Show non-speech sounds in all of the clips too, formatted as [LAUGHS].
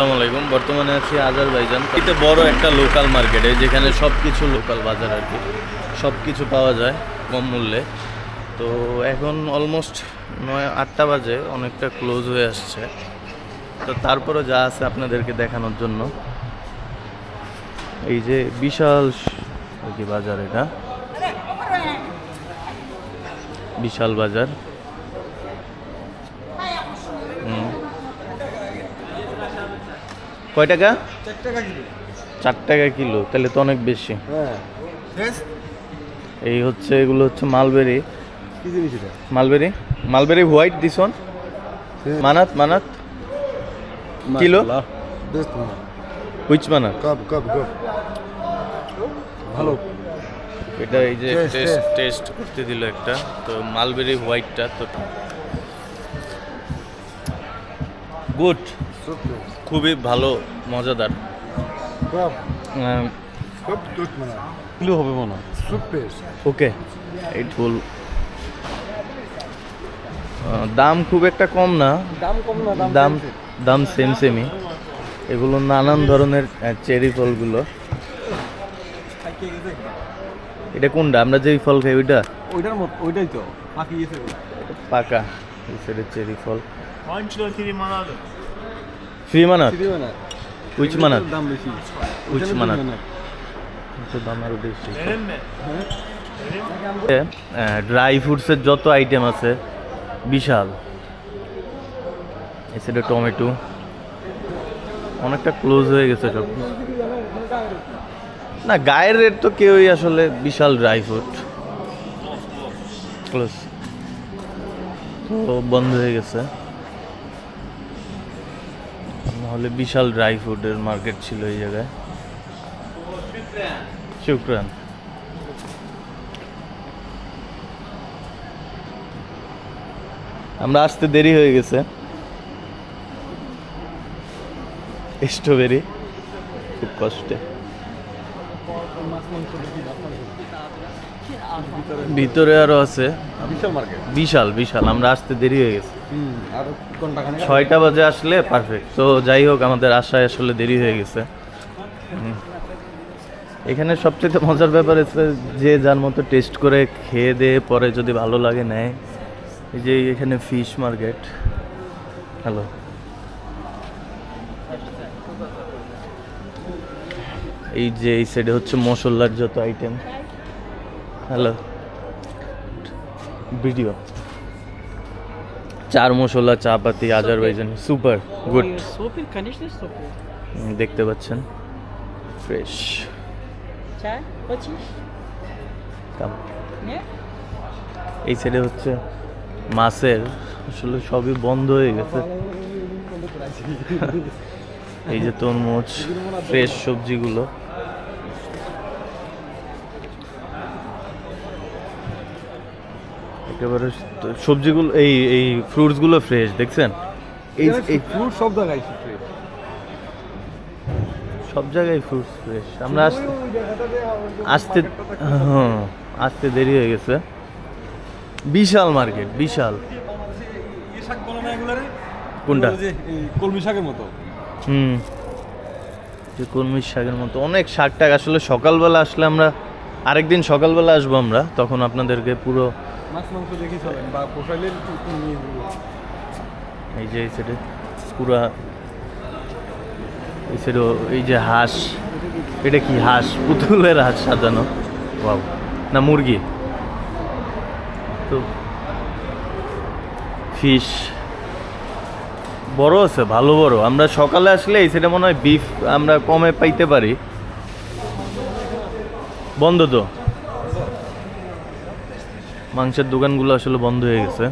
আসসালামু আলাইকুম। বর্তমানে আছি আজারবাইজান। এতে বড় একটা লোকাল মার্কেটে যেখানে সব কিছু লোকাল বাজার আর কি। সব কিছু পাওয়া যায় কম মূল্যে। তো এখন অলমোস্ট নয়, আটটা বাজে, অনেকটা ক্লোজ হয়ে আসছে। তো তারপরে যা আছে আপনাদেরকে দেখানোর জন্য। এই যে বিশাল কি বাজার এটা? বিশাল বাজার। কয় টাকা? চার টাকা কিলো। তাহলে তো অনেক বেশি। হ্যাঁ। এই হচ্ছে এগুলো হচ্ছে মালবেরি। কি জিনিস এটা? Mulberry? Mulberry white this one manat manat? Kilo? Which manat. Cup cup cup ভালো। এটা এই যে টেস্ট টেস্ট করতে দিল একটা। তো মালবেরি হোয়াইটটা তো গুড খুবই ভালো মজাদার। মানে কিলো হবে মনে হয়। ওকে। এই ফুল। দাম খুব একটা কম না। দাম কম না দাম দাম সেম সেমই এগুলো নানান ধরনের চেরি ফলগুলো। এটা কোনটা? আমরা যেই ফল খাই ওইটা? ওইটার মত ওইটাই তো। পাকি গেছে। পাকা। এই চেরি ফল। ফ্রি মানাত মানে উইচ মানাত দাম বেশি ওইটার মানাত? মানে। দাম আরও বেশি। ড্রাই ফ্রুটসের যত আইটেম আছে বিশাল। এই সাইডে টমেটো। অনেকটা ক্লোজ হয়ে গেছে সব। না গায়ের রেট তো কেউই আসলে বিশাল ড্রাই ফ্রুট ক্লোজ তো বন্ধ হয়ে গেছে। নাহলে বিশাল ড্রাই ফ্রুটের মার্কেট ছিল এই জায়গায়। শুক্রান। আমরা আসতে দেরি হয়ে গেছে। স্ট্রবেরি খুব কষ্টে। ভিতরে আরও আছে। বিশাল বিশাল আমরা আসতে দেরি হয়ে গেছে। ছয়টা বাজে আসলে পারফেক্ট তো যাই হোক, আমাদের আশায় আসলে দেরি হয়ে গেছে। এখানে সবচেয়ে মজার ব্যাপার হচ্ছে যে যার মতো টেস্ট করে খেয়ে দিয়ে পরে যদি ভালো লাগে নেয়। এই যে এখানে ফিশ মার্কেট হ্যালো এই যে এই সাইডে হচ্ছে মশলার যত আইটেম হ্যালো ভিডিও চার মশলা চা পাতি আজারবাইজান সুপার গুড দেখতে পাচ্ছেন ফ্রেশ এই সাইডে হচ্ছে মাছের আসলে সবই বন্ধ হয়ে গেছে। [LAUGHS] এই যে তরমুজ ফ্রেশ সবজিগুলো। একেবারে সবজিগুলো এই এই ফ্রুটসগুলো ফ্রেশ দেখছেন? এই এই ফ্রুট সব জায়গায় ফ্রেশ সব জায়গায় ফ্রুটস ফ্রেশ আমরা আসতে আসতে হ্যাঁ আসতে দেরি হয়ে গেছে। বিশাল মার্কেট বিশাল। কোনটা? কলমি শাকের মতো। হুম। যে কলমির শাকের মতো। অনেক শাক টাক আসলে সকালবেলা আসলে আমরা আরেকদিন সকালবেলা আসব আমরা তখন আপনাদেরকে পুরো মাছ, মাংস দেখি চলেন বা পোষাইলে নিয়ে নিবো। এই যে এই সাইডে পুরা, এই সাইডে এই যে হাঁস, এটা কি হাঁস? পুতুলের হাঁস সাজানো। বাবু না মুরগি। তো ফিশ। বড় আছে, ভালো বড়। আমরা সকালে আসলে এই সাইডে মনে হয় বিফ আমরা কমে পাইতে পারি। বন্ধ তো? মাংসের দোকানগুলো আসলে বন্ধ হয়ে গেছে।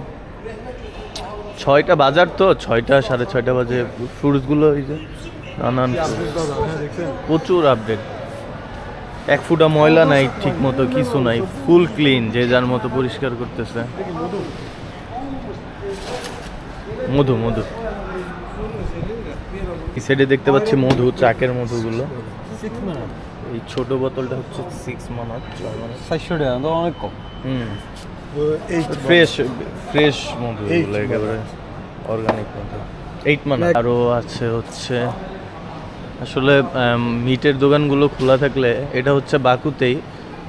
ছয়টা বাজার তো, ছয়টা, সাড়ে ছয়টা বাজে। ফ্রুটসগুলো এই যে, নানান প্রচুর আপডেট এক ফুটা ময়লা নাই ঠিক মতো কিছু নাই। ফুল ক্লিন যে যার মতো পরিষ্কার করতেছে। মধু মধু। এই সাইডে দেখতে পাচ্ছি মধু, চাকের মধুগুলো। এই ছোট বোতলটা হচ্ছে সিক্স মানাত চারশো টাকা তো অনেক কম। হুম। এই ফ্রেশ ফ্রেশ মধু একেবারে অর্গানিক মধু এইট মান আরও আছে হচ্ছে আসলে মিটের দোকানগুলো খোলা থাকলে এটা হচ্ছে বাকুতেই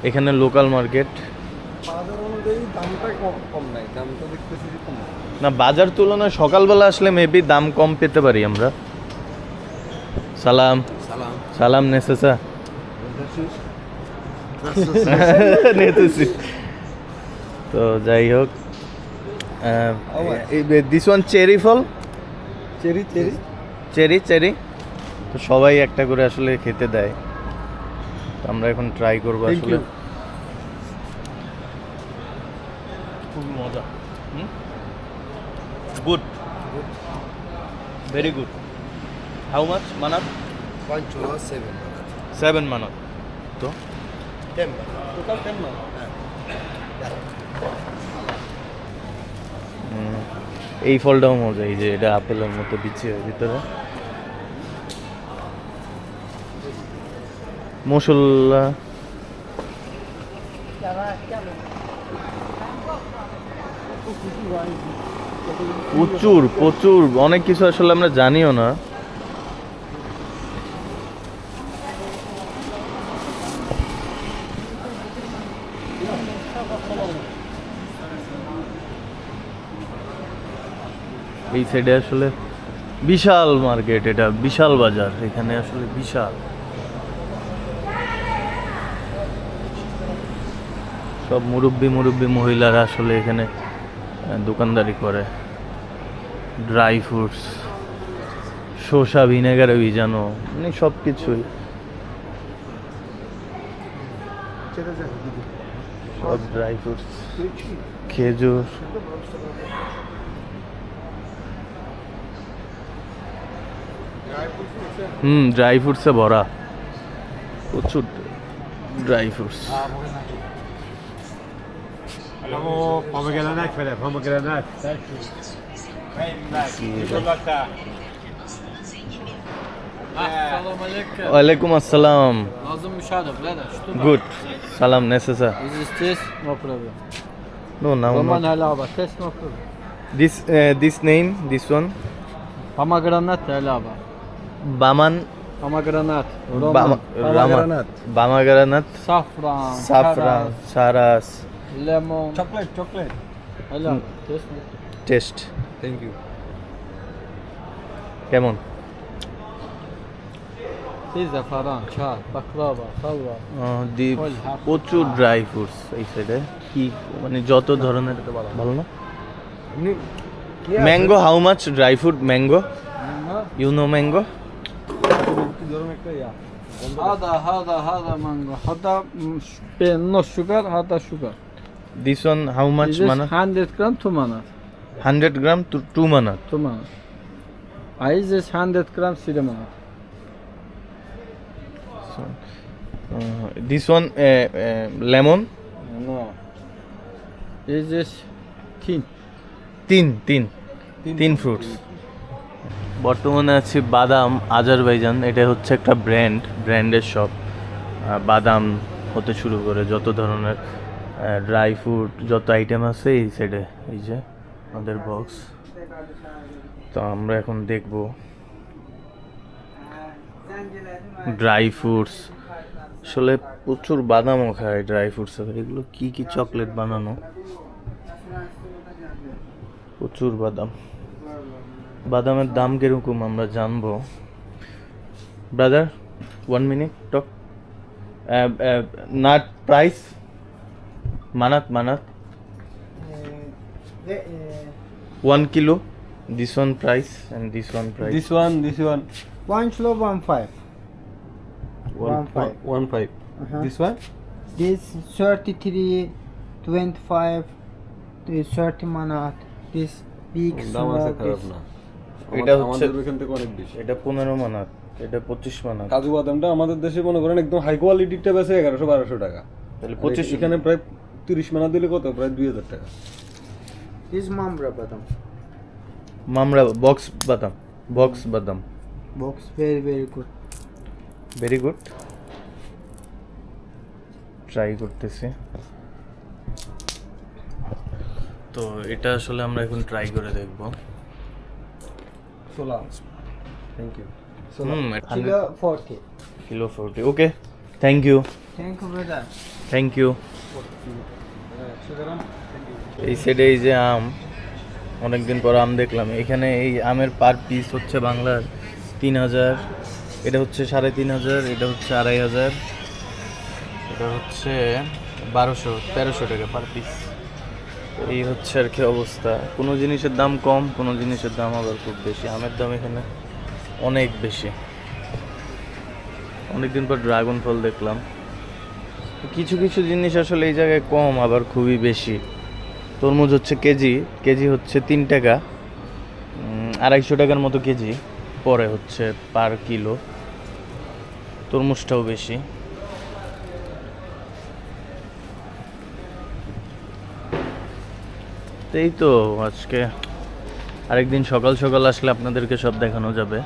এখানে লোকাল মার্কেট না বাজার তুলনায় সকালবেলা আসলে মেবি দাম কম পেতে পারি আমরা। সালাম। সালাম। সালাম নেসেসা। [LAUGHS] নেতেছি তো যাই হোক দিস ওয়ান চেরি ফল? চেরি চেরি চেরি চেরি তো সবাই একটা করে আসলে খেতে দেয়। তো আমরা এখন ট্রাই করব আসলে. খুব মজা। Good very good how much manat পাঁচশো seven seven manat ten total ten না এই ফলটাও মজা এই যে এটা আপেলের মতো বিছিয়ে ভিতরে। মশলা। প্রচুর প্রচুর অনেক কিছু আসলে আমরা জানিও না। এই সাইডে আসলে বিশাল মার্কেট এটা বিশাল বাজার এখানে আসলে বিশাল। সব মুরব্বি মুরব্বি মহিলারা আসলে এখানে দোকানদারি করে। ড্রাই ফ্রুটস শসা ভিনেগারে ভিজানো মানে সব কিছুই সব ড্রাই ফ্রুটস খেজুর। হুম ড্রাই ফ্রুটসে ভরা প্রচুর dry fruits Abbiamo pomegranate, Fede, pomegranate. Assalamu alaikum. ওয়ালাইকুম আসসালাম Lazım müşahede birader. Şu good সালাম নেসেসা Is this test? No problem. No now Roman helaba. Test no problem. This this name this one Pomegranate helaba. Vamana. বামাগারানাথ Safran. Saffron সারাস. Chocolate chocolate. Taste thank you কেমন? Halva. Ah, দি প্রচুর dry fruits এই সাইডে কি মানে যত ধরনের ভালো না? Mango how much dry fruit mango you know mango görmekte ya. Hada hada hada mango. Hada mm, no sugar, hada sugar. This one how much this manat? 100 gram 2 manat. 100 gram 2 manat. 2 manat. Ah, I is 100 gram 3 manat. So, uh, this one uh, uh, lemon? No. Is this thin? Thin, thin. Thin, thin fruits. Thin. বর্তমানে আছি বাদাম Azerbaijan, এটা হচ্ছে একটা brand, ব্র্যান্ডের shop. বাদাম হতে শুরু করে যত ধরনের ড্রাই ফ্রুট, যত আইটেম আছে এই সাইডে এই যে আমাদের বক্স। তো আমরা এখন দেখব ড্রাই ফ্রুটস। আসলে প্রচুর বাদামও খায় ড্রাই ফ্রুটস। এগুলো কি কি চকলেট বানানো? প্রচুর বাদাম। বাদামের দাম কীরকম আমরা জানব brother one minute talk nut price manat manat one kilo this one price and this one price this one this one One kilo, one five. One five. One five Uh-huh. This one This 33, 25, this 30 manat. This big দাম আছে small. খারাপ This. এটা হচ্ছে- আমাদের এখান থেকে অনেক বেশি। এটা পনেরো মানাত এটা পঁচিশ মানাত কাজু বাদামটা আমাদের দেশে মনে করেন একদম হাই কোয়ালিটিটা বেছে এগারোশো বারোশো টাকা। তাহলে পঁচিশ এখানে প্রায় তিরিশ মানা দিলে কত? প্রায় দুই হাজার টাকা। This mamra badam. মামরা বক্স বাদাম বক্স বাদাম। Box very very good. Very good try করতেছি। তো এটা আসলে আমরা এখন ট্রাই করে দেখব। সোলা thank you hmm Kilo 40. Kilo forty okay thank you Thank you, brother. Thank you এই সাইডে এই যে আম অনেকদিন পর আম দেখলাম। এখানে এই আমের পার পিস হচ্ছে বাংলার তিন হাজার এটা হচ্ছে সাড়ে তিন হাজার এটা হচ্ছে আড়াই হাজার এটা হচ্ছে বারোশো তেরোশো টাকা পার পিস এই হচ্ছে আর কি অবস্থা। কোনো জিনিসের দাম কম, কোনো জিনিসের দাম আবার খুব বেশি। আমের দাম এখানে অনেক বেশি। অনেকদিন পর ড্রাগন ফল দেখলাম। কিছু কিছু জিনিস আসলে এই জায়গায় কম, আবার খুবই বেশি। তরমুজ হচ্ছে কেজি কেজি হচ্ছে তিন টাকা। আড়াইশো টাকার মতো কেজি। পরে হচ্ছে পার কিলো। তরমুজটাও বেশি। এই তো আজকে আরেকদিন সকাল সকাল আসলে আপনাদেরকে সব দেখানো যাবে।